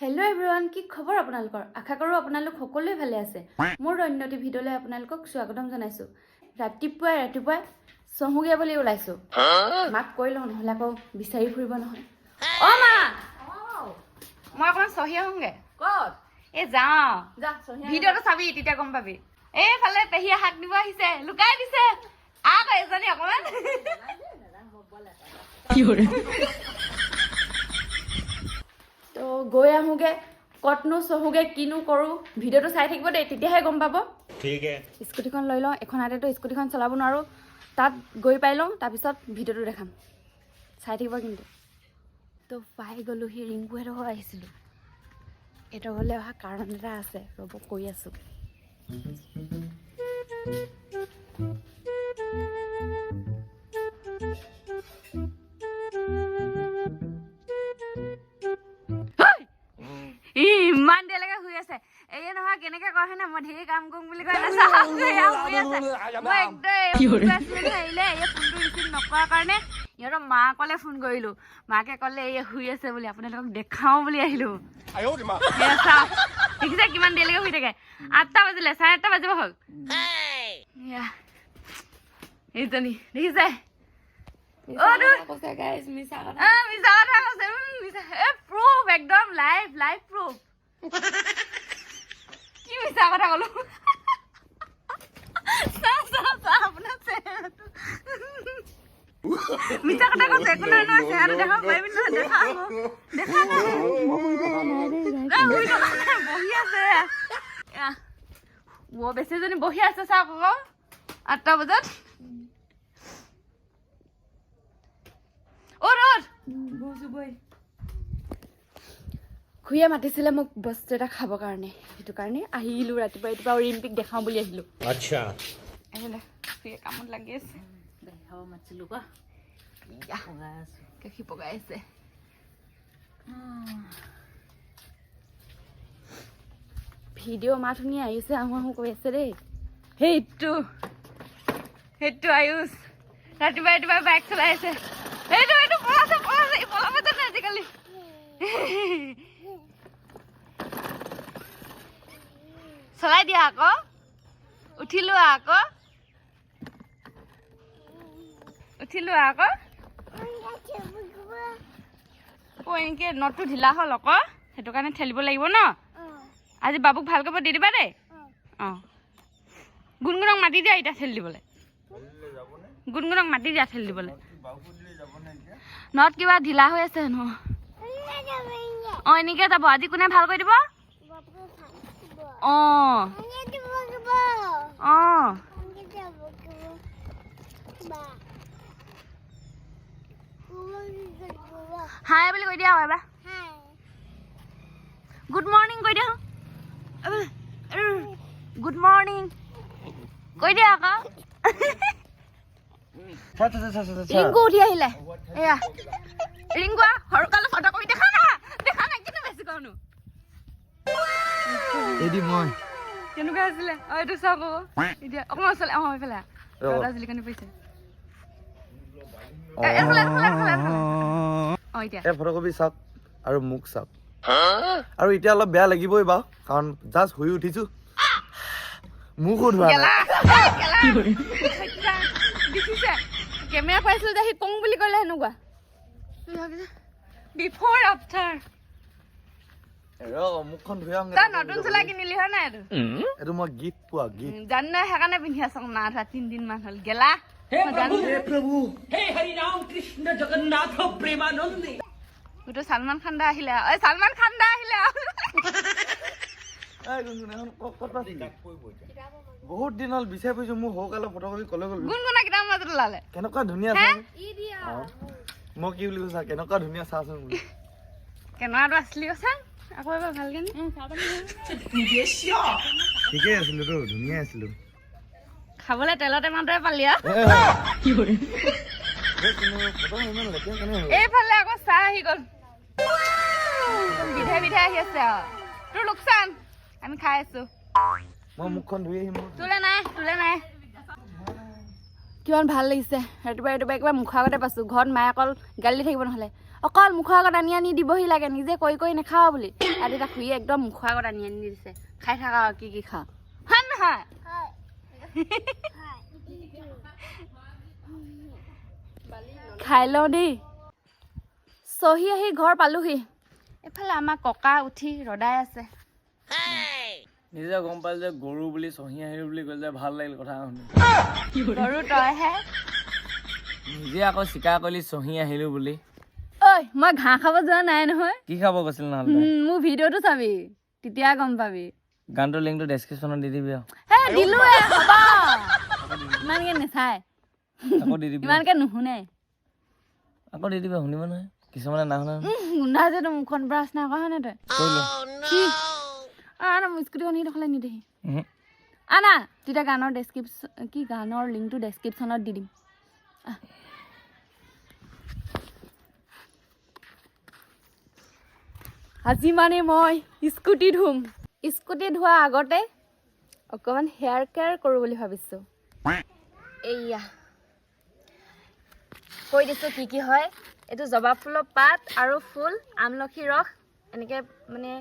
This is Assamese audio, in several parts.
হেল্ল' এভৰিৱান কি খবৰ আপোনালোকৰ? আশা কৰোঁ আপোনালোক সকলোৱে ভালে আছে। মোৰ অন্যটি ভিডিঅ'লৈ আপোনালোকক স্বাগতম জনাইছোঁ। ৰাতিপুৱাই ৰাতিপুৱাই চহুগে বুলি ওলাইছোঁ। মাক কৈ লওঁ নহ'লে আকৌ বিচাৰি ফুৰিব নহয়। অ মা! মই অকণমান চহি আহোঁগে। ক'ত? এই যাওঁ। ভিডিঅ'টো চাবি তেতিয়া গম পাবি। এইফালে পেহীয়ে শাক দিব আহিছে লুকাই দিছে। আহ এজনী অকণমান। গৈ আহোগে কতনো চহোগে কিনো কৰোঁ ভিডিঅ'টো চাই থাকিব দেই তেতিয়াহে গম পাব। স্কুটিখন লৈ লওঁ এখন হাতেতো স্কুটিখন চলাব নোৱাৰোঁ। তাত গৈ পাই লওঁ তাৰপিছত ভিডিঅ'টো দেখাম। চাই থাকিব কিন্তু। তো পাই গ'লোঁ সেই ৰিংকু এডোখৰ আহিছিলোঁ। এডোখৰলৈ অহা কাৰণ এটা আছে ৰ'ব কৈ আছোঁ। নহয় কেনেকে কয় হয় না মই ধেৰ কাম কৰিম বুলি কয় কৰি মই একদম আহিলে এই ফোনটো ৰিচিভ নকৰাৰ কাৰণে ইহঁতৰ মাকলে ফোন কৰিলো। মাকে ক'লে এই শুই আছে বুলি আপোনালোকক দেখাওঁ বুলি আহিলো। দেখিছে কিমান দেৰিলৈকে শুই থাকে। আঠটা বাজিলে চাৰে আঠটা বাজিব হ'ল। এইজনী দেখিছে। মিছা কথা কৈছে উম, মিছা- এ প্ৰুফ একদম লাইভ লাইভ প্ৰুফ কি হয়েছে আবার বলো। মিথ্যা কথা কথা এখন না না দেখা পাইবি বহি আছে। ও, বেছি বহি আছে চাওক আকৌ আঠটা বজাত। অ' ৰ'দ। খুৰীয়ে মাতিছিলে মোক বস্তু এটা খাবৰ কাৰণে। সেইটো কাৰণে আহিলো ৰাতিপুৱা ৰাতিপুৱা অলিম্পিক দেখাওঁ বুলি আহিলো। কামত লাগি আছে। পগাই আছে। ভিডিঅ' মা ধুনীয়া আহিছে আহো আহো কৈ আছে দেই। সেইটো সেইটো আয়ুস। ৰাতিপুৱা ৰাতিপুৱা বাইক চলাই আছে। সেইটো পলাব জানে আজিকালি। চলাই দিয়া আকৌ। উঠিলো আকৌ। উঠিলো আকৌ। অ এনেকে নটটো ঢিলা হ'ল আকৌ। সেইটো কাৰণে ঠেলিব লাগিব ন? আজি বাবুক ভালো কৰিব দি দিবা দেই। অঁ। গুণগুণক মাতি দিয়া এতিয়া ঠেলি দিবলৈ। গুণগুণক মাতি দিয়া ঠেলি দিবলৈ। নট কিবা ঢিলা হৈ আছে হেনো অঁ এনেকে যাব। আজি কোনে ভালো কৰি দিব? অঁ অঁ হাই বুলি কৈ দিয়া আৰু এবাৰ গুড মৰ্ণিং কৈ দিয়া গুড মৰ্ণিং কৈ দিয়া আকৌ ৰিংকু উঠি আহিলে এয়া ৰিংকু এদি মই। কেনেকুৱা আছিলে? অ এইটো চাওক আকৌ এতিয়া অকণমান ওচৰলে অঁ এইফালে ৰ'ব। দাদা জিলিকনি পৰিছে এ, এইফালে এইফালে এইফালে এইফালে অঁ এতিয়া। এই ফটোকপি চাওক আৰু মোক চাওক। আৰু এতিয়া অলপ বেয়া লাগিবই বাৰু কাৰণ জাষ্ট শুই উঠিছো। সত্যা, দেখিছে? কেমেৰা পাইছিলো যে সি কওঁ বুলি ক'লে সেনেকুৱা। বিফৰ আফটাৰ মুখখন ধুই আহোঁ তই নতুন চোলা কিনিলি হয় নাই এইটো? এইটো মই গিফ্ট পোৱা গিফ্ট জান নাই সেইকাৰণে পিন্ধি আছ না ধৰা তিনদিন মান হ'ল। গেলা। মই চালমান খান দা আহিলে আৰু। ঐ চালমান খান দা আহিলে বহুত দিন হ'ল বিচাৰি ফুৰিছো মোৰ সৰুকালৰ ফটোকপি কলৈ গ'ল? গুণগুণা কিতাপ মাজত ওলালে। কেনেকুৱা ধুনীয়া চা মই কি বুলি কৈছা কেনেকুৱা ধুনীয়া চাচোন বোলো কেনেকুৱাটো আছিলি কৈছা আকৌ এবাৰ ভালকে নি? ঠিকেই আছিলো তো ধুনীয়াই আছিলো। খাবলৈ তেলৰ টেমাটোৱে পালি এইফালে আকৌ চাহ আহি গ'ল। বিধে বিধে আহি আছে আৰু তোৰ লোকচান? আমি খাই আছো। মই মুখখন ধুই আহিম তোলে নাই তোলে নাই। কিমান ভাল লাগিছে। ৰাতিপুৱা ৰাতিপুৱা একেবাৰে মুখৰ আগতে পাইছোঁ। ঘৰত মায়ে অকল গালি দি থাকিব নহ'লে। অকল মুখৰ আগত আনি আনি দিবহি লাগে নিজে কৰি কৰি নাখাওঁ বুলি। আৰু তেতিয়া খুৰীয়ে একদম মুখৰ আগত আনি আনি দিছে। খাই থাকা আৰু কি কি খাওঁ হয় নহয়? খাই লওঁ দেই। চহি আহি ঘৰ পালোহি। এফালে আমাৰ ককা উঠি ৰদাই আছে। নিজে গম পালো যে গৰু বুলি চহি আহিলো বুলি ক'লে যে ভাল লাগিল কথা শুনি। গৰু তইহে। নিজে আকৌ স্বীকাৰ কৰিলি চহি আহিলো বুলি। ঐ মই ঘাঁহ খাব যোৱা নাই নহয়। কি খাব গৈছিল নহ'লে মোৰ ভিডিঅ'টো চাবি তেতিয়া গম পাবি। গানটোৰ লিংকটো ডেছক্ৰিপশ্যনত দি দিবি হে দিলোৱে হ'ব। ইমানকে নেচাই আকৌ দি দিবি। ইমানকে নুশুনে। আকৌ দি দিবি শুনিব নহয়। কিছুমানে নাশুনে। যে তোৰ মুখখন ব্ৰাছ নাই কৰা হয় নে তই আনা মোৰ স্কুটিখন দেখলে নিদেহি আনা তেতিয়া গানৰ ডেছক্ৰিপশ্যন কি গানৰ লিংকটো ডেছক্ৰিপশ্যনত দি দিম। আজি মানে মই স্কুটি ধুম। স্কুটি ধোৱাৰ আগতে অকণমান হেয়াৰ কেয়াৰ কৰোঁ বুলি ভাবিছোঁ। এইয়া। কৈ দিছোঁ কি কি হয়। এইটো জবা ফুলৰ পাত আৰু ফুল আমলখি ৰস এনেকৈ মানে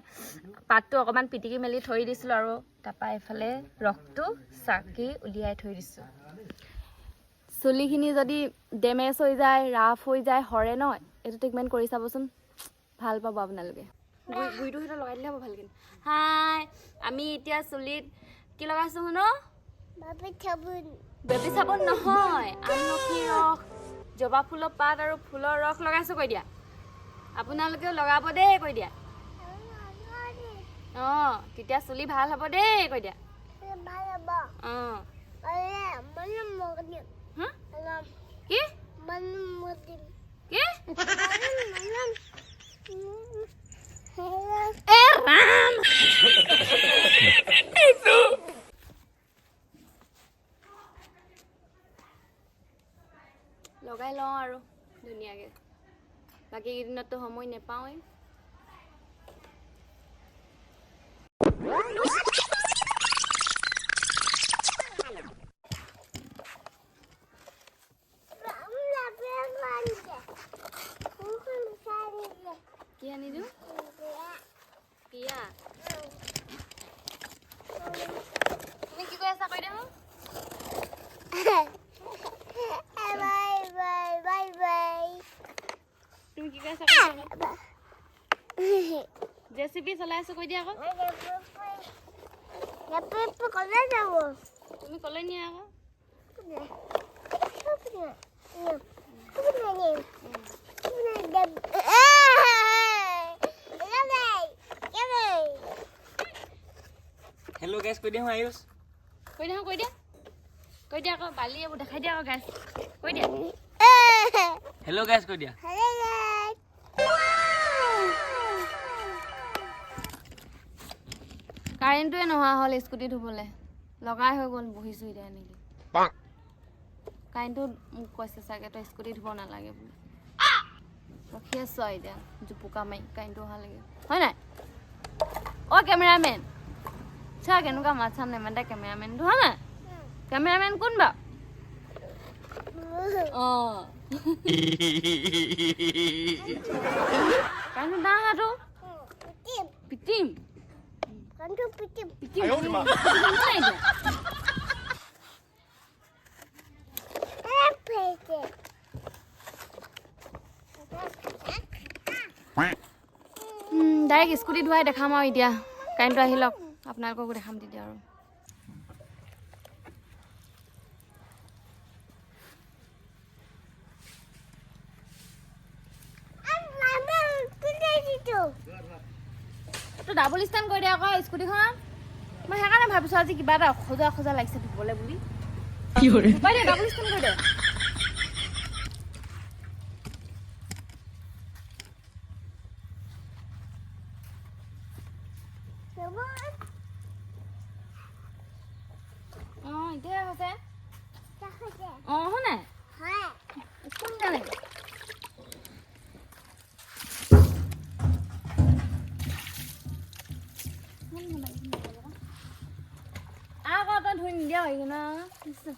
পাতটো অকণমান পিটিকি মেলি থৈ দিছিলোঁ আৰু তাৰপৰা এইফালে ৰসটো চাকি উলিয়াই থৈ দিছোঁ। চুলিখিনি যদি ডেমেজ হৈ যায় ৰাফ হৈ যায় সৰে ন এইটো ট্ৰিটমেণ্ট কৰি চাবচোন। ভাল পাব আপোনালোকে। গুৰিটো সেইটো লগাই দিলে হ'ব ভালকৈ। হাই আমি এতিয়া চুলিত কি লগাইছোঁ শুন? বেবী চাবোন। নহয় আমলখি ৰস জবা ফুলৰ পাত আৰু ফুলৰ ৰস লগাইছোঁ কৈ দিয়া। আপোনালোকেও লগাব দেই কৈ দিয়া। অঁ তেতিয়া চুলি ভাল হ'ব দেই কৈ দিয়া। অঁ? কি? কি? এ ৰাম লগাই লওঁ আৰু ধুনীয়াকৈ বাকী কেইদিনততো সময় নেপাওঁৱেই bye bye bye bye. Bye bye. Jesse bi salah suka dia kok? Ya pipi kolanya aku. Ini kolanya aku. Hello guys, kuy dia Ayus. Kuy dia, kuy dia. কৈ দিয়া আকৌ বালি এইবোৰ দেখাই দিয়া আকৌ গাছ কৈ দিয়া। হেল্ল' গেছ কৈ দিয়া। কাৰেণ্টটোৱে নোহোৱা হ'ল স্কুটি ধুবলৈ লগাই হৈ গ'ল বহিছোঁ এতিয়া এনেকৈ। কাৰেণ্টটো মোক কৈছে চাগে তই স্কুটি ধুব নালাগে বুলি। ৰখি আছোঁ আৰু এতিয়া জোপোকা মাৰি কাৰেণ্টটো অহালৈকে হয় নাই? অ' কেমেৰামেন চা কেনেকুৱা মাত চাম নেমাতে কেমেৰামেনটো হয় নাই? কেমেৰামেন কোন বাৰু অঁ কাৰেণ্টটো নাই অহাটো পিটিম পিটিম পিটিম নাই এতিয়া। ডাইৰেক্ট স্কুটি ধুৱাই দেখাম আৰু এতিয়া কাৰেণ্টটো আহি লওক আপোনালোককো দেখাম তেতিয়া আৰু তো ডাবল ষ্টেণ্ড কৰি দিয়া আকৌ স্কুটিখন। মই সেইকাৰণে ভাবিছোঁ আজি কিবা এটা অখোজা অখোজা লাগিছে ধুবলৈ বুলি। ডাবল ষ্টেণ্ড কৰি দিয়া 봐 이거나? 있어.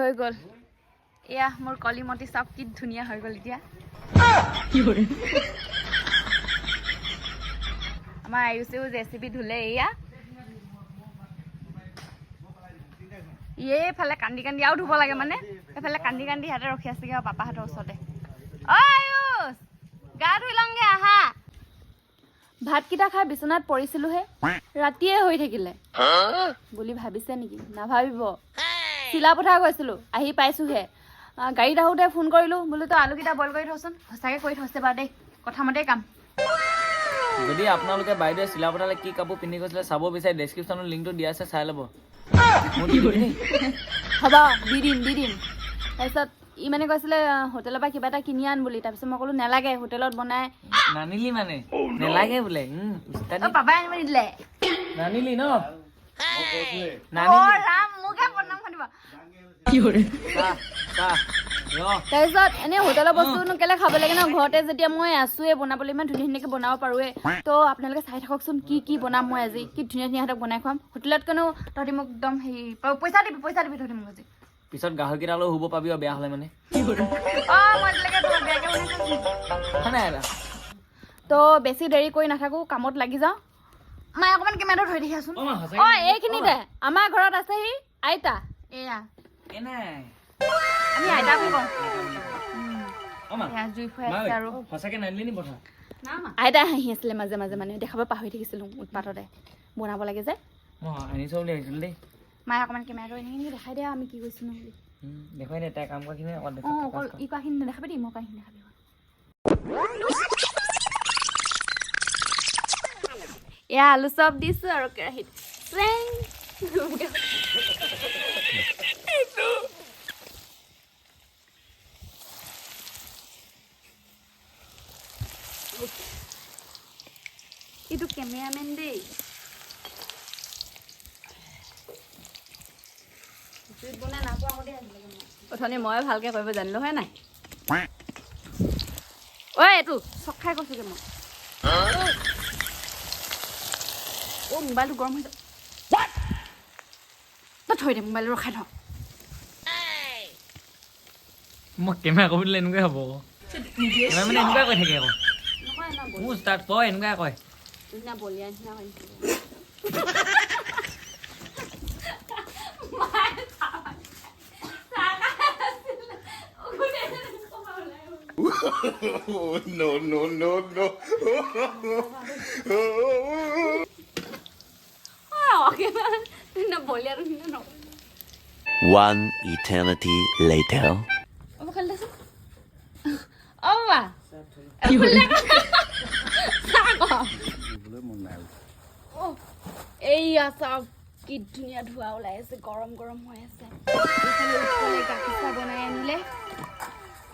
হৈ গ'ল। এয়া মোৰ কলিমতি চব কি ধুনীয়া হৈ গ'ল এতিয়া। আমাৰ আয়ুষেও জে চি বি ধুলে এয়া। এইফালে কান্দি কান্দি আৰু ধুব লাগে মানে। এইফালে কান্দি কান্দি সিহঁতে ৰখি আছেগৈ আৰু পাপাহঁতৰ ওচৰতে। অ গা ধুই লওঁগে, আহা। ভাতকেইটা খাই বিচনাত পৰিছিলোহে। ৰাতিয়ে হৈ থাকিলে। বুলি ভাবিছে নেকি? নাভাবিব। চিলা পথাৰ গৈছিলোঁ, আহি পাইছোঁহে। গাড়ীত আহোঁতে ফোন কৰিলোঁ, বোলো তই আলুকেইটা বইল কৰি থচোন। সঁচাকৈ কৰি থৈছে বাৰু দেই। কথামতেই কাম। যদি আপোনালোকে বাইদেৱে চিলাপতালে কি কাপোৰ পিন্ধি গৈছিলে চাব বিচাৰে ডেছক্ৰিপশ্যনত লিংকটো দিয়া আছে চাই ল'ব। দি হ'ব দি দিম দি দিম। তাৰপিছত ই মানে কৈছিলে হোটেলৰ পৰা কিবা এটা কিনি আন বুলি। তাৰপিছত মই ক'লো নালাগে হোটেলত বনাই। নানিলি মানে? নেলাগে বোলে উম, পাপাই আনিব নিদিলে। নানিলি ন? নানিলি। মোকে বদনাম ৰ তাৰপিছত এনেই হোটেলৰ বস্তুনো কেলে খাব লাগে ন? ঘৰতে যেতিয়া মই আছোৱে বনাবলৈ ইমান ধুনীয়া ধুনীয়াকৈ বনাব পাৰোৱে তো আপোনালোকে চাই থাককচোন কি কি বনাম মই আজি। কি ধুনীয়া ধুনীয়া সিহঁতক বনাই খুৱাম। হোটেলত কোনো তহঁতি মোক একদম হেৰি পইচা দিবি পইচা দিবি তহঁতি মোক আজি। পিছত গাহৰিকেইটালৈ শুব পাবি আৰু বেয়া হ'লে মানে। মই তো বেছি দেৰি কৰি নাথাকোঁ কামত লাগি যাওঁ। মায়ে অকণমান কেমেৰাটো ধৰি দেখিয়াচোন অ' এইখিনিতে। আমাৰ ঘৰত আছেহি আইতা। এয়া। আমি আইতা বুলি কওঁ। অ' মা, এয়া জুই ফুৱাই মা, আছে আৰু। সঁচাকে নানিলি নি পথাৰ আইতাই হাঁহি আছিলে মাজে মাজে মানে দেখাব পাহৰি থাকিছিলোঁ উৎপাততে। বনাব লাগে যে। মই আনিছ বুলি ভাবিছিলোঁ দেই। মায়ে অকণমান কেমেৰাটো এনেকৈ এনেকৈ দেখাই দিয়ে আমি কি বুলি। উম, দেখুৱাই দে তাই কাম কৰাখিনি অকণ অঁ দেখা অকল ই কোৱাখিনি নেদেখাবি দেই মই কোৱাখিনি দেখাবি এয়া আলু চপ দিছোঁ আৰু কেৰাহীত চেং। এইটো কেমেৰামেন দেই জুইত বনাই নাপোৱা আগতে আজিলৈকে মই অথনি মই ভালকে কৰিব জানিলো হয় নাই? ঐ এইটো চক খাই কৈছোগে মই। অ' মোবাইলটো গৰম হৈ যাব। তই থৈ দে মোবাইলটো ৰখাই থ মই কেমেৰা কৰিব দিলে এনেকুৱাই হ'ব মানে এনেকুৱাই কৈ থাকে আকৌ। মোৰ ষ্টাৰ্ট কয় এনেকুৱাই কয়। Na kayo. no, no, no, no. One eternity later. Oh. Oh, এইয়া চাওক কি ধুনীয়া ধোৱা ওলাই আছে গৰম গৰম হৈ আছে। এইফালে গাখীৰ চাহ বনাই আনিলে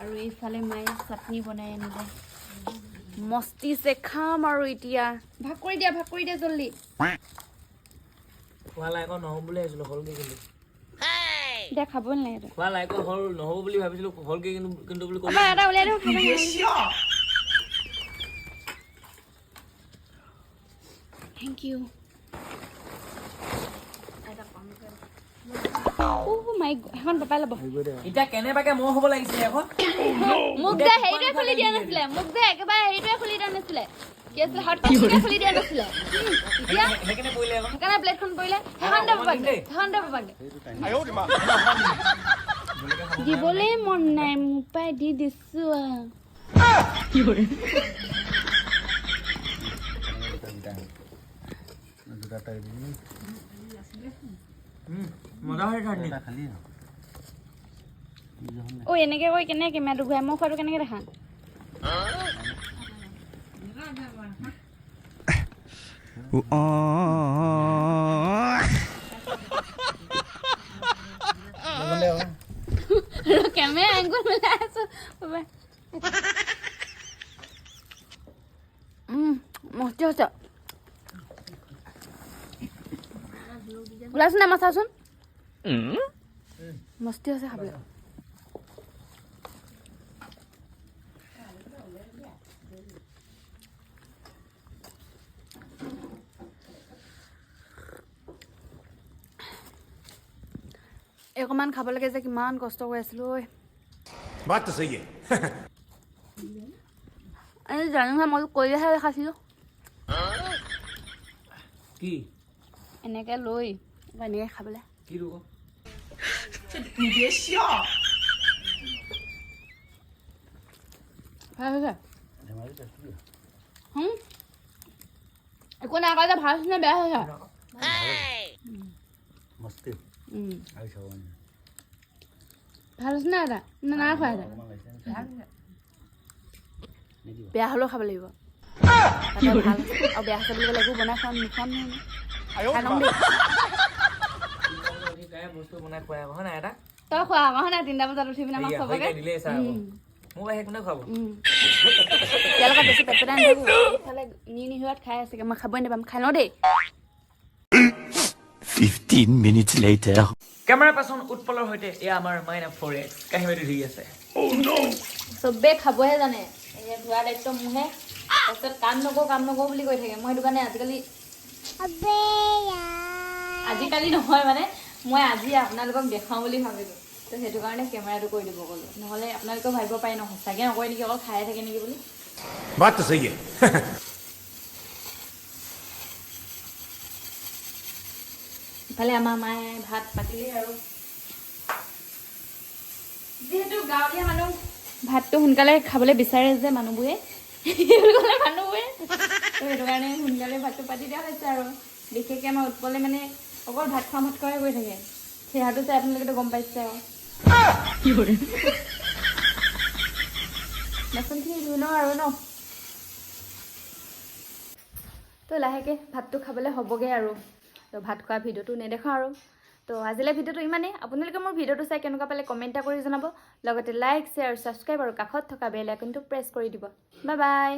আৰু এইফালে মায়ে চাটনি বনাই আনিলে। মস্তিছে খাম আৰু এতিয়া। ভাগ কৰি দিয়া ভাগ কৰি দিয়া জল্দি। খোৱা লাইকৰ নহ'ব বুলি ভাবিছিলোঁ হ'লগৈ কিন্তু। দে খাব নালাগে তই খোৱা লাইকৰ হ'ল নহ'ব বুলি ভাবিছিলোঁ হ'লগৈ কিন্তু কিন্তু বুলি ক'লো। এবাৰ এটা উলিয়াই দিওঁ খাব নালাগে। থেংক ইউ মাই সেইখন পাপাই ল'ব। এতিয়া কেনেবাকে মই হ'ব লাগিছিলে আকৌ? মোক যে হেৰিটোৱে খুলি দিয়া নাছিলে মোক যে একেবাৰে হেৰিটোৱে খুলি দিয়া নাছিলে। কি আছিলে? হট কেকটোৱে খুলি দিয়া নাছিলে। এতিয়া সেইকাৰণে পৰিলে সেইকাৰণে প্লেটখন পৰিলে। সেইখন দে পাপাক দে সেইখন দে পাপাক দিবলৈ মন নাই মোৰ পৰাই দি দিছো আৰু মজা হৈ থাকি ঐ এনেকে কৈ কেনেকে কেমেৰাটো ঘূৰাই মই খোৱাটো কেনেকে দেখা কেমেৰা এংগুল মিলাই আছো বাবা উম, মস্তি হৈছে ওলাইছ নাই মাছ চাচোন মস্তি আছে খাবলৈ অকণমান খাব লাগে যে কিমান কষ্ট কৰি আছিলোঁ ঐ। জানো মই কৰিলেহে খাইছিলোঁ কি? এনেকৈ লৈ এনেকৈ খাবলৈ। ভালো হৈছে? একো নাই কৰা যে ভালো হৈছে নে বেয়া হৈছে? উম। ভালো হৈছে নে এটা নে নাই খোৱা এটা বেয়া হ'লেও খাব লাগিব। ভালো আৰু বেয়া হৈছে বুলি ক'লে একো বনাই খাম নোখাম নহয়। খাই দেই আকৌ তই খোৱা আমাৰ হয় নাই তিনিটা বজাত উঠি পিনে আমাক এয়া, চবকে হৈ দিলেই চা আকৌ। উম। মোক আহি কোনে খুৱাব উম। ইয়াৰ লগত বেছি পেট পেটাই নাথাকো এইফালে নি নি হোৱাত খাই আছে মই খাবই নাপাম। খাই লওঁ দেই। 15 minutes later. কেমেৰা পাৰ্চন উৎপলৰ সৈতে এয়া আমাৰ মাইনা ফ'ৰ এক্স কাহিনী ধৰি আছে। চবেই খাবহে জানে। এই ধোৱা দায়িত্ব মোৰহে। তাৰপিছত কাম নকৰোঁ কাম নকৰোঁ বুলি কৈ থাকে। মই সেইটো কাৰণে আজিকালি আজিকালি নহয় মানে মই আজি আপোনালোকক দেখাওঁ বুলি ভাবিলোঁ। তো সেইটো কাৰণে কেমেৰাটো কৰি দিব গ'লোঁ। নহ'লে আপোনালোকেও ভাবিব পাৰি ন সঁচাকৈ নকৰে নেকি অকল খাই থাকে নেকি বুলি? ইফালে আমাৰ মায়ে ভাত পাতিলে আৰু। যিহেতু গাঁৱলীয়া মানুহ ভাতটো সোনকালে খাবলৈ বিচাৰে যে মানুহবোৰে ক'লে মানুহবোৰে সেইটো কাৰণে সোনকালে ভাতটো পাতি দিয়া হৈছে আৰু। বিশেষকৈ আমাৰ উৎপলে মানে অকল ভাত খোৱা ভাত খোৱাই কৰি থাকে। চেহেৰাটো চাই আপোনালোকেতো গম পাইছে আৰু। বাচনখিনি ধুই লওঁ আৰু ন। তো লাহেকৈ ভাতটো খাবলৈ হ'বগৈ আৰু। তো ভাত খোৱা ভিডিঅ'টো নেদেখাওঁ আৰু। তো আজিলৈ ভিডিঅ'টো ইমানেই। আপোনালোকে মোৰ ভিডিঅ'টো চাই কেনেকুৱা পালে কমেণ্ট এটা কৰি জনাব। লগতে লাইক শ্বেয়াৰ ছাবস্ক্ৰাইব আৰু কাষত থকা বেল আইকনটো প্ৰেছ কৰি দিব। Bye bye